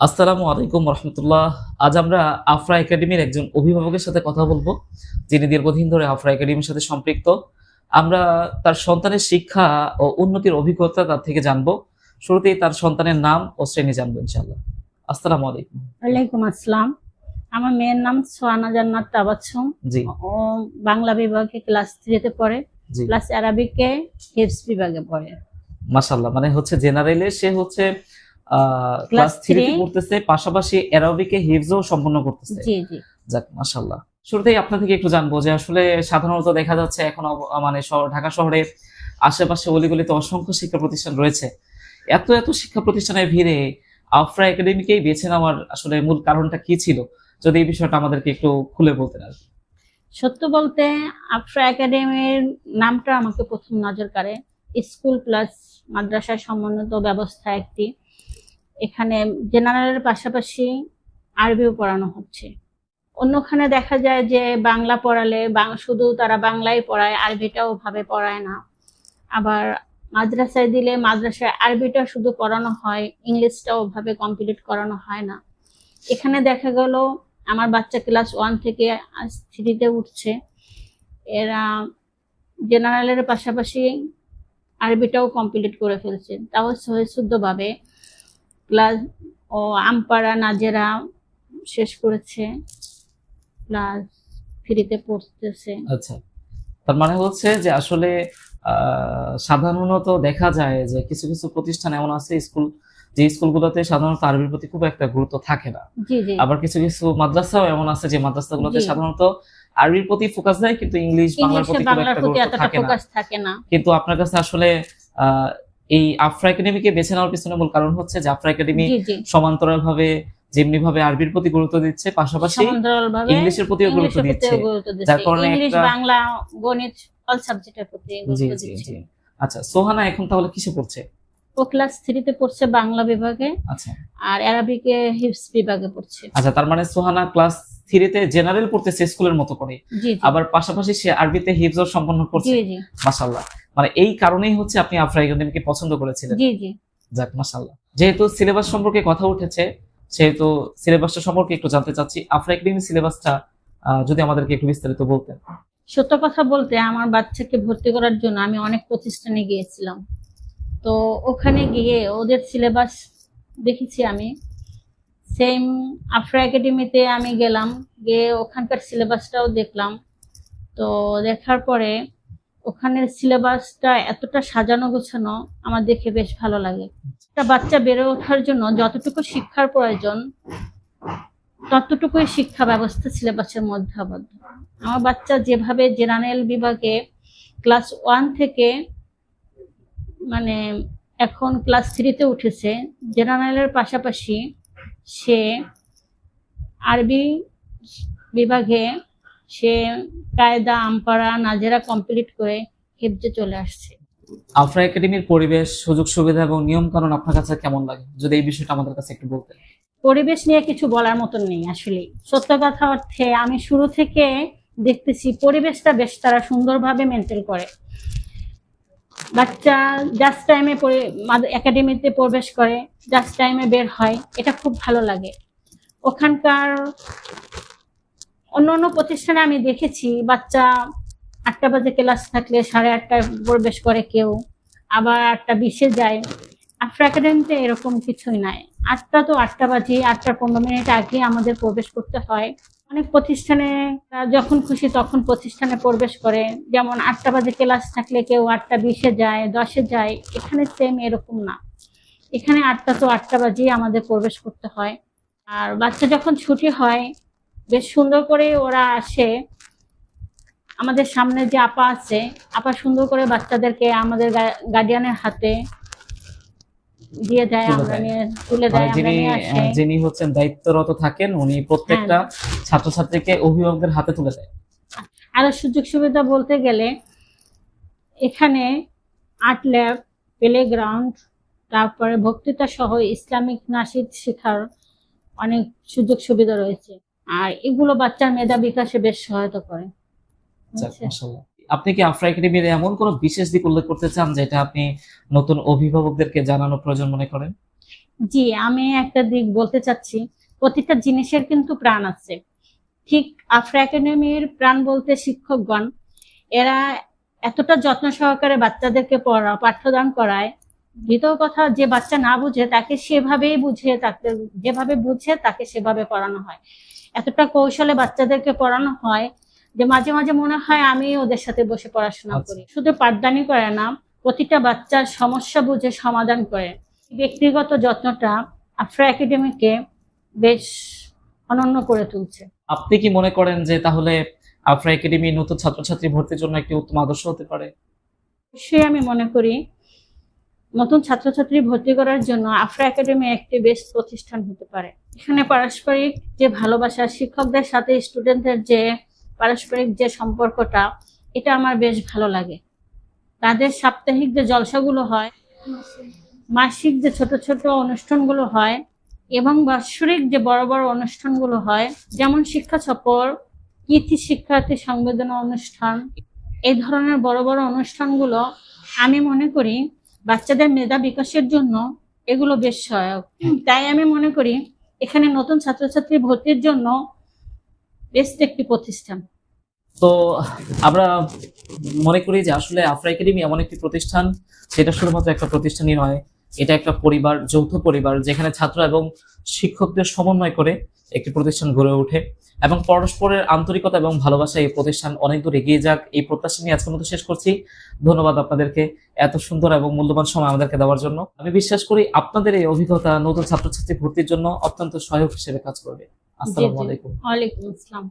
আসসালামু আলাইকুম রহমতুল্লাহ। আজ আমরা আফরা একাডেমির একজন অভিভাবকের সাথে কথা বলব যিনি দীর্ঘদিন ধরে আফরা একাডেমির সাথে সম্পৃক্ত। আমরা তার সন্তানের শিক্ষা ও উন্নতির অভিজ্ঞতা তার থেকে জানব। শুরুতেই তার সন্তানের নাম ও শ্রেণি জানব ইনশাল্লাহ আসসালামু আলাইকুম। ওয়ালাইকুম আসসালাম। আমার মেয়ের নাম সোয়ানা জান্নাত তাবাচ্ছুম। জি। ও বাংলা বিভাগে ক্লাস থ্রিতে পড়ে প্লাস আরবিকে হিপস বিভাগে পড়ে। মাশাল্লাহ মানে হচ্ছে জেনারেলে সে হচ্ছে ক্লাস থ্রিতে। পড়তেছে পাশাপাশি অ্যারবিকে হিফজও সম্পন্ন করতেছে। জি জি। যাক মাশাল্লাহ শুরুতেই আপনার থেকে একটু জানব যে আসলে সাধারণত দেখা যাচ্ছে এখন মানে ঢাকা আশেপাশে অলিগলিতে অসংখ্য শিক্ষা প্রতিষ্ঠান রয়েছে। এত এত শিক্ষা প্রতিষ্ঠানের ভিড়ে আফরা একাডেমিকেই বেছে নেওয়ার আসলে মূল কারণটা কি ছিল? যদি এই বিষয়টা আমাদেরকে একটু খুলে বলতেন আর। সত্য বলতে আফ্রা একাডেমির নামটা আমাকে প্রথম নজর কাড়ে। স্কুল প্লাস মাদ্রাসায় সমন্বিত ব্যবস্থা একটি। এখানে জেনারেলের পাশাপাশি আরবিও পড়ানো হচ্ছে। অন্যখানে দেখা যায় যে বাংলা পড়ালে শুধু তারা বাংলায় পড়ায়, আরবিটাও ভাবে পড়ায় না। আবার মাদ্রাসায় দিলে মাদ্রাসায় আরবিটা শুধু পড়ানো হয়, ইংলিশটাও ভাবে কমপ্লিট করানো হয় না। এখানে দেখা গেল আমার বাচ্চা ক্লাস ওয়ান থেকে থ্রিতে উঠছে। এরা জেনারেলের পাশাপাশি আরবিটাও কমপ্লিট করে ফেলছে। তাও সহিশুদ্ধভাবে প্লাস ও আমপাড়া নাজেরা শেষ করেছে। প্লাস ফ্রিতে পড়তেছে। আচ্ছা। তার মানে হচ্ছে যে আসলে সাধারণত দেখা যায় যে কিছু কিছু প্রতিষ্ঠান এমন আছে স্কুল যে স্কুলগুলোতে সাধারণত আরবির প্রতি খুব একটা গুরুত্ব থাকে না। আবার কিছু কিছু মাদ্রাসাও এমন আছে যে মাদ্রাসাগুলোতে। সাধারণত আরবির প্রতি ফোকাস দেয় কিন্তু ইংলিশ বাংলার প্রতি খুব একটা গুরুত্ব থাকে না। ফোকাস থাকে না। কিন্তু আপনার কাছে আসলে আহ, এই আফরা একাডেমিকে বেছে নেওয়ার পিছনে মূল কারণ হচ্ছে যে আফরা একাডেমি সমান্তরাল ভাবে যেমনি ভাবে আরবির প্রতি গুরুত্ব দিচ্ছে পাশাপাশি ইংলিশের প্রতিও গুরুত্ব দিচ্ছে। যার কারণে একটা- বাংলা গণিত অল সাবজেক্টের প্রতি গুরুত্ব দিচ্ছে। আচ্ছা সোহানা এখন তাহলে কিসে পড়ছে? ও ক্লাস থ্রিতে পড়ছে বাংলা বিভাগে। আচ্ছা। আর অ্যারাবিকে হিপস বিভাগে পড়ছে। আচ্ছা তার মানে সোহানা ক্লাস থ্রিতে জেনারেল পড়তেছে স্কুলের মতো করে। আবার পাশাপাশি সে আরবিতে হিফজও সম্পন্ন করছে। মাশাল্লাহ মানে এই কারণেই হচ্ছে আপনি আফরা একাডেমিকে পছন্দ করেছিলেন। জি জি। যাক মাশাল্লাহ যেহেতু সিলেবাস সম্পর্কে কথা উঠেছে সেহেতু সিলেবাসটা সম্পর্কে একটু জানতে চাচ্ছি। আফরা একাডেমি সিলেবাসটা যদি আমাদেরকে একটু বিস্তারিত বলতেন। সত্য কথা বলতে আমার বাচ্চাকে ভর্তি করার জন্য আমি অনেক প্রতিষ্ঠানে গিয়েছিলাম। তো ওখানে গিয়ে ওদের সিলেবাস দেখেছি আমি। সেম আফরা একাডেমিতে আমি গেলাম গিয়ে ওখানকার সিলেবাসটাও দেখলাম। তো দেখার পরে ওখানের সিলেবাসটা এতটা সাজানো গোছানো আমার দেখে বেশ ভালো লাগে। একটা বাচ্চা বেড়ে ওঠার জন্য যতটুকু শিক্ষার প্রয়োজন, ততটুকুই শিক্ষা ব্যবস্থা সিলেবাসের মধ্যে আবদ্ধ। আমার বাচ্চা যেভাবে জেনারেল বিভাগে ক্লাস ওয়ান থেকে মানে এখন ক্লাস থ্রিতে উঠেছে, জেনারেলের পাশাপাশি সে আরবি বিভাগে সে কায়দা আমপাড়া নাজেরা কমপ্লিট করে হেফজে চলে আসছে। আফরা একাডেমির পরিবেশ সুযোগ সুবিধা এবং নিয়ম কানুন আপনার কাছে কেমন লাগে? যদি এই বিষয়টা আমাদের কাছে একটু বলতেন। পরিবেশ নিয়ে কিছু বলার মতন নেই আসলে। সত্য কথা অর্থে আমি শুরু থেকে দেখতেছি পরিবেশটা বেশ তারা সুন্দরভাবে মেনটেন করে। বাচ্চা জাস্ট টাইমে একাডেমিতে প্রবেশ করে জাস্ট টাইমে বের হয় এটা খুব ভালো লাগে। ওখানকার অন্য অন্য প্রতিষ্ঠানে আমি দেখেছি, বাচ্চা আটটা বাজে ক্লাস থাকলে সাড়ে আটটায় প্রবেশ করে কেউ, আবার আটটা বিশে যায়। আফ্রা একাডেমিতে এরকম কিছুই নাই। আটটা তো আটটা বাজে আটটা পনেরো মিনিট আগে আমাদের প্রবেশ করতে হয়। অনেক প্রতিষ্ঠানে যখন খুশি তখন প্রতিষ্ঠানে প্রবেশ করে। যেমন আটটা বাজে ক্লাস থাকলে কেউ আটটা বিশে যায়, দশে যায়, এখানে সেম এরকম না। এখানে আটটা তো আটটা বাজেই আমাদের প্রবেশ করতে হয়। আর বাচ্চা যখন ছুটি হয় বেশ সুন্দর করে ওরা আসে। আমাদের সামনে যে আপা আছে আপা সুন্দর করে বাচ্চাদেরকে আমাদের গার্ডিয়ানের হাতে দিয়ে দেয় আমরা নিয়ে তুলে মানে দেয় আমরা নিয়ে আসে। যিনি হচ্ছেন দায়িত্বরত থাকেন উনি প্রত্যেকটা হ্যাঁ। ছাত্রছাত্রীকে অভিভাবকদের হাতে তুলে দেয়। আরও সুযোগ সুবিধা বলতে গেলে এখানে আর্ট ল্যাব প্লেগ্রাউন্ড তারপরে বক্তৃতা সহ ইসলামিক নাসিদ শেখার অনেক সুযোগ সুবিধা রয়েছে। আর এগুলো বাচ্চার মেধা বিকাশে বেশ সহায়তা করে? মাশাআল্লাহ। আপনি কি আফরা একাডেমির এমন কোনো বিশেষ দিক উল্লেখ করতে চান যেটা আপনি নতুন অভিভাবকদেরকে জানানো প্রয়োজন মনে করেন জি আমি একটা দিক বলতে চাচ্ছি প্রতিটা জিনিসের কিন্তু প্রাণ আছে ঠিক আফ্রা একাডেমির প্রাণ বলতে শিক্ষকগণ এরা এতটা যত্ন সহকারে বাচ্চাদেরকে পড়া পাঠ্যদান করায় দ্বিতীয় কথা যে বাচ্চা না বুঝে তাকে সেভাবেই বুঝিয়ে তাকে যেভাবে বুঝে তাকে সেভাবে পড়ানো হয়। এতটা কৌশলে বাচ্চাদেরকে পড়ানো হয় যে মাঝে মাঝে মনে হয় আমি ওদের সাথে বসে পড়াশোনা আচ্ছা। করি। শুধু পাঠদানি করে না প্রতিটা বাচ্চার সমস্যা বুঝে সমাধান করে। ব্যক্তিগত যত্নটা আফ্রা একাডেমিকে বেশ অনন্য করে তুলছে। আপনি কি মনে করেন যে তাহলে আফ্রা একাডেমি নতুন ছাত্রছাত্রী ভর্তির জন্য একটি উত্তম আদর্শ হতে পারে? অবশ্যই আমি মনে করি নতুন ছাত্রছাত্রী ভর্তি করার জন্য আফ্রা একাডেমি একটি বেস্ট প্রতিষ্ঠান হতে পারে। এখানে পারস্পরিক যে ভালোবাসা, শিক্ষকদের সাথে স্টুডেন্টদের যে পারস্পরিক যে সম্পর্কটা, এটা আমার বেশ ভালো লাগে। তাদের সাপ্তাহিক যে জলসাগুলো হয়, মাসিক যে ছোট ছোট অনুষ্ঠানগুলো হয়, এবং বাৎসরিক যে বড় বড় অনুষ্ঠানগুলো হয়, যেমন শিক্ষা সফর কৃতি শিক্ষার্থী সংবেদনা অনুষ্ঠান, এই ধরনের বড় বড় অনুষ্ঠানগুলো আমি মনে করি বাচ্চাদের মেধা বিকাশের জন্য এগুলো বেশ সহায়ক। তাই আমি মনে করি এখানে নতুন ছাত্রছাত্রী ভর্তির জন্য বেস্ট একটি প্রতিষ্ঠান। তো আমরা মনে করি যে আসলে আফ্রা একাডেমি এমন একটি প্রতিষ্ঠান সেটা শুধুমাত্র একটা প্রতিষ্ঠানই নয় এটা একটা পরিবার যৌথ পরিবার যেখানে ছাত্র এবং শিক্ষকদের সমন্বয় করে একটি প্রতিষ্ঠান গড়ে ওঠে এবং পরস্পরের আন্তরিকতা এবং ভালোবাসা এই প্রতিষ্ঠান অনেক দূর এগিয়ে যাক। এই প্রত্যাশা নিয়ে আজকের মতো শেষ করছি। ধন্যবাদ আপনাদেরকে এত সুন্দর এবং মূল্যবান সময় আমাদেরকে দেওয়ার জন্য। আমি বিশ্বাস করি আপনাদের এই অভিজ্ঞতা নতুন ছাত্রছাত্রী ভর্তির জন্য অত্যন্ত সহায়ক হিসেবে কাজ করবে। আসসালামু। আলাইকুম। ওয়ালাইকুম আসসালাম।